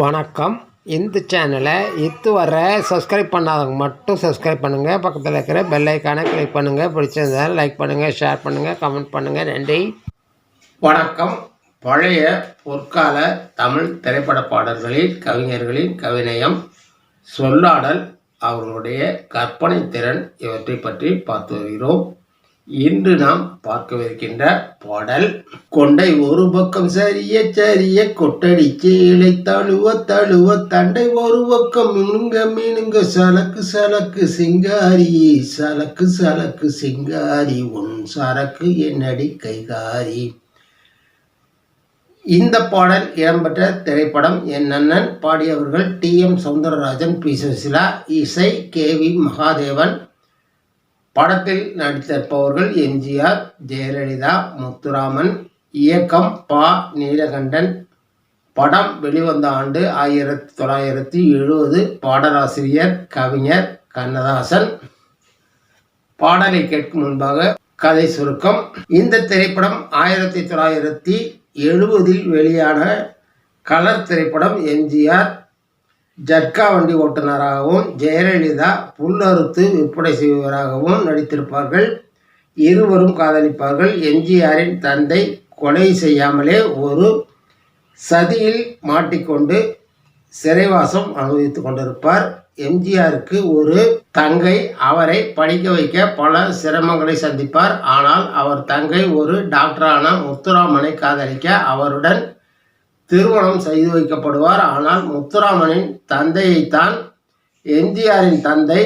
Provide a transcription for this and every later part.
வணக்கம். இந்த சேனலை இதுவரை சப்ஸ்கிரைப் பண்ணாதவங்க மட்டும் சப்ஸ்கிரைப் பண்ணுங்கள் பக்கத்தில் இருக்கிற பெல் ஐக்கானை கிளிக் பண்ணுங்கள் பிடிச்சிருந்தால் லைக் பண்ணுங்கள் ஷேர் பண்ணுங்கள் கமெண்ட் பண்ணுங்கள் நன்றி. வணக்கம். பழைய பொற்கால தமிழ் திரைப்பட பாடல்களில் கவிஞர்களின் கவிநயம் சொல்லாடல் அவர்களுடைய கற்பனை திறன் இவற்றை பற்றி பார்த்து வருகிறோம். இன்று நாம் பார்க்கவிருக்கின்ற பாடல். கொண்டை ஒரு பக்கம் சரிய சரிய கொட்டடிச்சு இலை தழுவ தழுவ தண்டை ஒரு பக்கம் மினுங்க மினுங்க சலக்கு சலக்கு சிங்காரி சலக்கு சலக்கு சிங்காரி உன் சரக்கு என்னடி கைகாரி. இந்த பாடல் இடம்பெற்ற திரைப்படம் என் அண்ணன் பாடியவர்கள் T M Soundararajan P Susheela இசை கே வி மகாதேவன் படத்தில் நடித்திருப்பவர்கள் எம்ஜிஆர் ஜெயலலிதா முத்துராமன் இயக்கம் பா. நீலகண்டன். படம் வெளிவந்த ஆண்டு ஆயிரத்தி தொள்ளாயிரத்தி எழுபது பாடலாசிரியர் கவிஞர் கண்ணதாசன். பாடலை கேட்கும் முன்பாக கதை சுருக்கம். இந்த திரைப்படம் ஆயிரத்தி தொள்ளாயிரத்தி எழுபதில் வெளியான கலர் திரைப்படம் எம்ஜிஆர் ஜட்கா வண்டி ஓட்டுநராகவும் ஜெயலலிதா புல்லறுத்து விற்பனை செய்பவராகவும் நடித்திருப்பார்கள். இருவரும் காதலிப்பார்கள். எம்ஜிஆரின் தந்தை கொலை செய்யாமலே ஒரு சதியில் மாட்டிக்கொண்டு சிறைவாசம் அனுபவித்து கொண்டிருப்பார். எம்ஜிஆருக்கு ஒரு தங்கை அவரை படிக்க வைக்க பல சிரமங்களை சந்திப்பார். ஆனால் அவர் தங்கை ஒரு டாக்டரான முத்துராமனை காதலிக்க அவருடன் திருமணம் செய்து வைக்கப்படுவார். ஆனால் முத்துராமனின் தந்தையைத்தான் எம்ஜிஆரின் தந்தை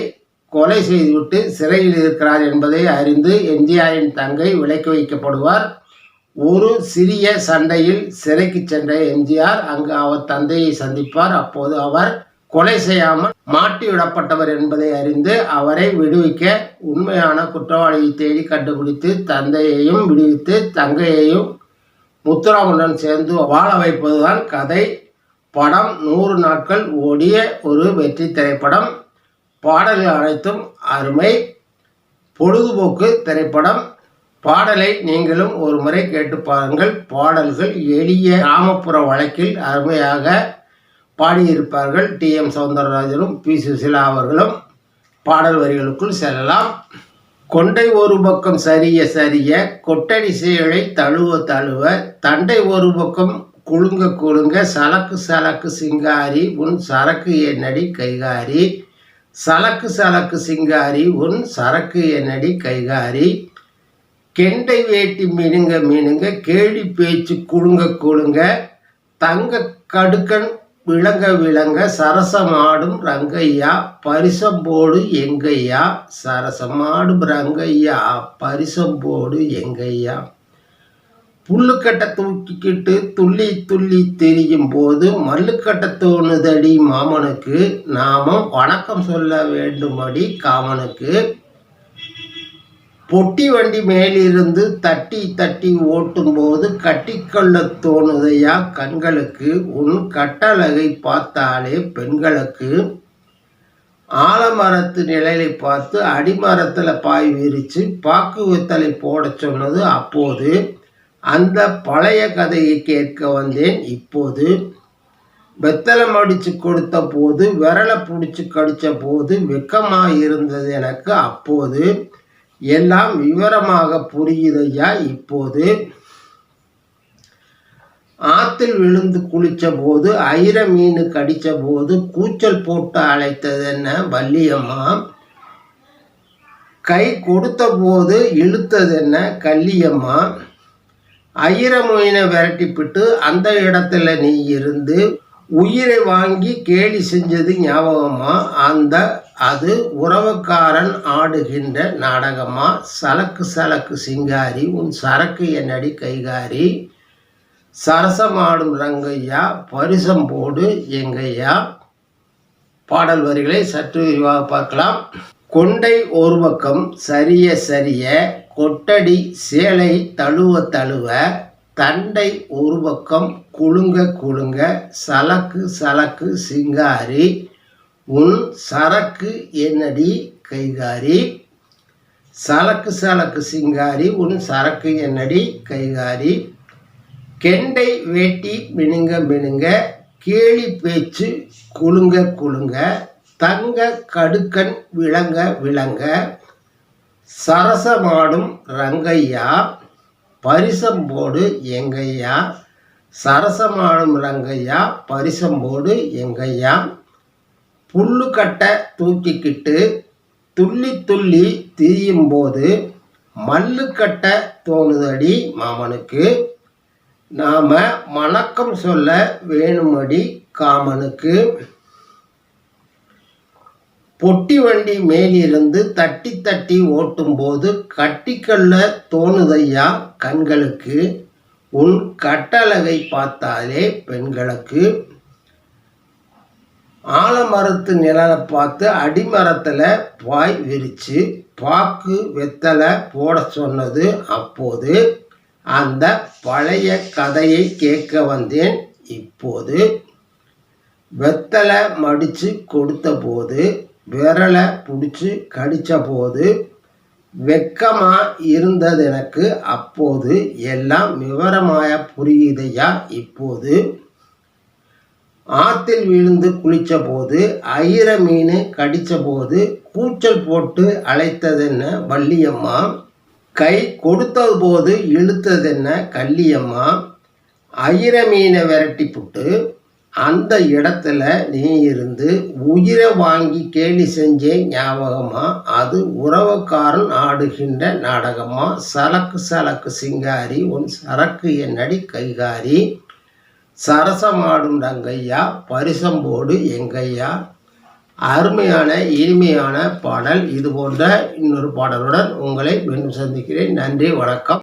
கொலை செய்துவிட்டு சிறையில் இருக்கிறார் என்பதை அறிந்து எம்ஜிஆரின் தங்கை விலக்கி வைக்கப்படுவார். ஒரு சிறிய சண்டையில் சிறைக்கு சென்ற எம்ஜிஆர் அங்கு அவர் தந்தையை சந்திப்பார். அப்போது அவர் கொலை செய்யாமல் மாட்டிவிடப்பட்டவர் என்பதை அறிந்து அவரை விடுவிக்க உண்மையான குற்றவாளியை தேடி கண்டுபிடித்து தந்தையையும் விடுவித்து தங்கையையும் முத்துராமனுடன் சேர்ந்து வாழ வைப்பதுதான் கதை. படம் நூறு நாட்கள் ஓடிய ஒரு வெற்றி திரைப்படம். பாடல்கள் அனைத்தும் அருமை. பொழுதுபோக்கு திரைப்படம். பாடலை நீங்களும் ஒரு முறை கேட்டு பாருங்கள். பாடல்கள் எளிய கிராமப்புற வழக்கில் அருமையாக பாடியிருப்பார்கள். டி எம் சௌந்தரராஜனும் பி சுசிலா அவர்களும். பாடல் வரிகளுக்குள் செல்லலாம். கொண்டை ஒரு பக்கம் சரிய சரிய கொட்டடி சேழை தழுவ தழுவ தண்டை ஒரு பக்கம் குழுங்க குழுங்க சலக்கு சலக்கு சிங்காரி உன் சரக்கு என்னடி கைகாரி. சலக்கு சலக்கு சிங்காரி உன் சரக்கு என்னடி கைகாரி. கெண்டை வேட்டி மினுங்க மினுங்க கேலி பேச்சு குழுங்க குழுங்க தங்க கடுக்கன் விளங்க விளங்க சரசமாடும் ரங்கையா பரிசம்போடு எங்கையா? சரசமாடும் ரங்கையா பரிசம்போடு எங்கையா? புல்லுக்கட்டை தூக்கிக்கிட்டு துள்ளி துள்ளி தெரியும் போது மல்லுக்கட்டை தோணுதடி மாமனுக்கு. நாமும் வணக்கம் சொல்ல வேண்டுமடி காமனுக்கு. பொட்டி வண்டி மேலிருந்து தட்டி தட்டி ஓட்டும்போது கட்டிக்கொள்ள தோணுதையா கண்களுக்கு? உன் கட்டழகை பார்த்தாலே பெண்களுக்கு. ஆலமரத்து நிழலை பார்த்து அடிமரத்தில் பாய் விரித்து பாக்கு வித்தலை போட சொன்னது அப்போது. அந்த பழைய கதையை கேட்க வந்தேன் இப்போது. வெத்தலை அடித்து கொடுத்த போது விரலை பிடிச்சி கடித்த போது வெக்கமாக இருந்தது எனக்கு அப்போது. எல்லாம் விவரமாக புரியுதையா? இப்போது ஆத்தில் விழுந்து குளித்த போது ஐர மீன் கடித்த போது கூச்சல் போட்டு அழைத்தது என்ன வள்ளியம்மா? கை கொடுத்த போது இழுத்தது என்ன கல்லியம்மா ஐர மீனை விரட்டிப்பிட்டு அந்த இடத்துல நீ இருந்து உயிரை வாங்கி கேலி செஞ்சது ஞாபகமா? அந்த அது உறவுக்காரன் ஆடுகின்ற நாடகமா? சலக்கு சலக்கு சிங்காரி உன் சரக்கு என்னடி கைகாரி? சரசமாடும் ரங்கையா? பரிசம் போடு எங்கையா? பாடல் வரிகளை சற்று விரிவாக பார்க்கலாம். கொண்டை ஒரு பக்கம் சரிய சரிய கொட்டடி சேலை தழுவ தழுவ தண்டை ஒரு பக்கம் குழுங்க குழுங்க சலக்கு சலக்கு சிங்காரி உன் சரக்கு என்னடி கைகாரி? சலக்கு சலக்கு சிங்காரி உன் சரக்கு என்னடி கைகாரி? கெண்டை வேட்டி மினுங்க மினுங்க கேலி பேச்சு குலுங்க குலுங்க தங்க கடுக்கன் விளங்க விளங்க சரசமாடும் ரங்கையா? பரிசம்போடு எங்கையா? சரசமாடும் ரங்கையா? பரிசம்போடு எங்கையா? புல்லு கட்டை தூக்கிக்கிட்டு துள்ளி துள்ளி திரியும்போது மல்லு கட்ட தோணுதடி மாமனுக்கு. நாம வணக்கம் சொல்ல வேணுமடி காமனுக்கு. பொட்டி வண்டி மேலிருந்து தட்டி தட்டி ஓட்டும்போது கட்டிக்கல்ல தோணுதையா கண்களுக்கு. உன் கட்டழகை பார்த்தாலே பெண்களுக்கு. ஆலமரத்து நிழலை பார்த்து அடிமரத்தில் பாய் விரித்து பாக்கு வெத்தலை போட சொன்னது. அப்போது அந்த பழைய கதையை கேட்க வந்தேன். இப்போது வெத்தலை மடித்து கொடுத்தபோது விரலை பிடிச்சி கடித்த போது வெக்கமாக இருந்தது எனக்கு அப்போது எல்லாம் விவரமாக புரியுதையா? இப்போது ஆத்தில் விழுந்து குளித்த போது ஐர மீன் கடித்த போது கூச்சல் போட்டு அழைத்ததென்ன வள்ளியம்மா கை கொடுத்தது போது இழுத்ததென்ன கள்ளியம்மா? ஐர மீனை விரட்டி புட்டு அந்த இடத்துல நீ இருந்து உயிரை வாங்கி கேலி செஞ்சே ஞாபகமா? அது உறவுக்காரன் ஆடுகின்ற நாடகமா? சலக்கு சலக்கு சிங்காரி உன் சரக்கு என்னடி கைகாரி? சரசமாடும் ரங்கையா பரிசம்போடு எங்கையா? அருமையான இனிமையான பாடல். இது போன்ற இன்னொரு பாடலுடன் உங்களை மீண்டும் சந்திக்கிறேன். நன்றி வணக்கம்.